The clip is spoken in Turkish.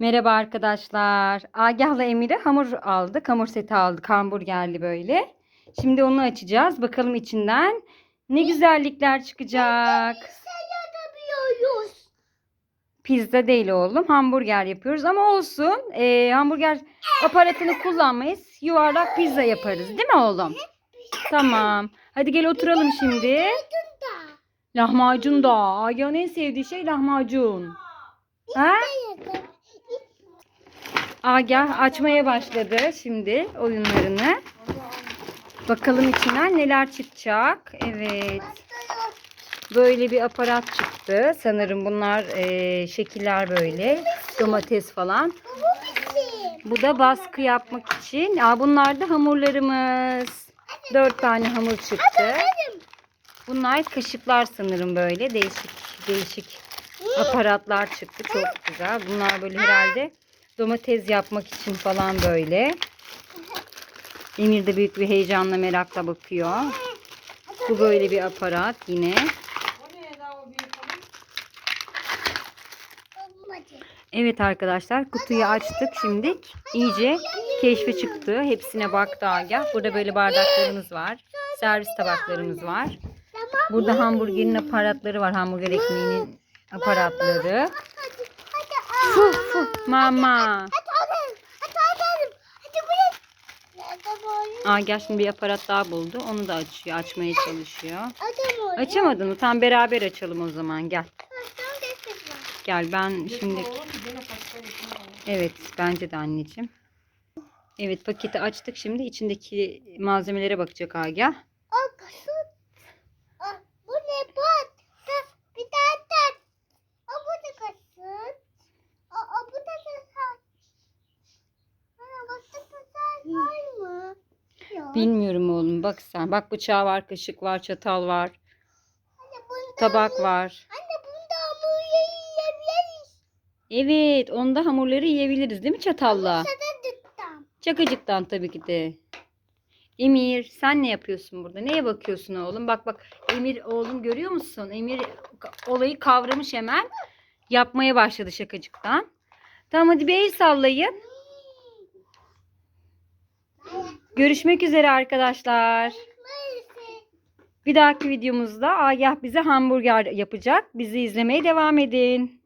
Merhaba arkadaşlar. Agah'la Emir'e hamur aldık. Hamur seti aldık. Hamburgerli böyle. Şimdi onu açacağız. Bakalım içinden ne güzellikler çıkacak. Pizza değil oğlum. Hamburger yapıyoruz ama olsun. Ee, hamburger aparatını kullanmayız. Yuvarlak pizza yaparız. Değil mi oğlum? Tamam. Hadi gel oturalım şimdi. Lahmacun da. Agah'ın en sevdiği şey lahmacun. Ha? Agah açmaya başladı şimdi oyunlarını. Bakalım içinden neler çıkacak. Evet. Böyle bir aparat çıktı. Sanırım bunlar eee, şekiller böyle. Domates falan. Bu da baskı yapmak için. Aa, bunlar da hamurlarımız. Dört tane hamur çıktı. Bunlar kaşıklar sanırım böyle. Değişik değişik aparatlar çıktı. Çok güzel. Bunlar böyle herhalde domates yapmak için falan böyle. Emir de büyük bir heyecanla merakla bakıyor. Bu böyle bir aparat yine. Evet arkadaşlar kutuyu açtık şimdi. iyice keşfe çıktı. Hepsine baktı Agah. Burada böyle bardaklarımız var. Servis tabaklarımız var. Burada hamburgerin aparatları var. Hamburger ekmeğinin aparatları. Hadi hadi. Fu fu mama. Boyun? Agah şimdi bir aparat daha buldu. Onu da açıyor. Açmaya çalışıyor. Açamadın mı? Tam beraber açalım o zaman. Gel. Gel ben şimdi... Evet bence de anneciğim. Evet paketi açtık şimdi. içindeki malzemelere bakacak Agah. Aa kasıt. Aa, bu ne bat? Ha, bir tane tat. Aa bu da kasıt. Aa, aa bu da kasıt. Ana başka kasıt var mı? Yok. Bilmiyorum oğlum bak sen. Bak bıçağı var, kaşık var, çatal var, Anne bunda tabak hamur- var. Anne bunda hamburgeri yiyebiliriz. Evet onda hamurları yiyebiliriz değil mi çatalla? Tuttum. Çakıcıktan tabii ki de. Emir sen ne yapıyorsun burada? Neye bakıyorsun oğlum? Bak bak Emir oğlum görüyor musun? Emir olayı kavramış hemen. Yapmaya başladı şakacıktan. Tamam hadi bir el sallayın. Görüşmek üzere arkadaşlar. Bir dahaki videomuzda Agah bize hamburger yapacak. Bizi izlemeye devam edin.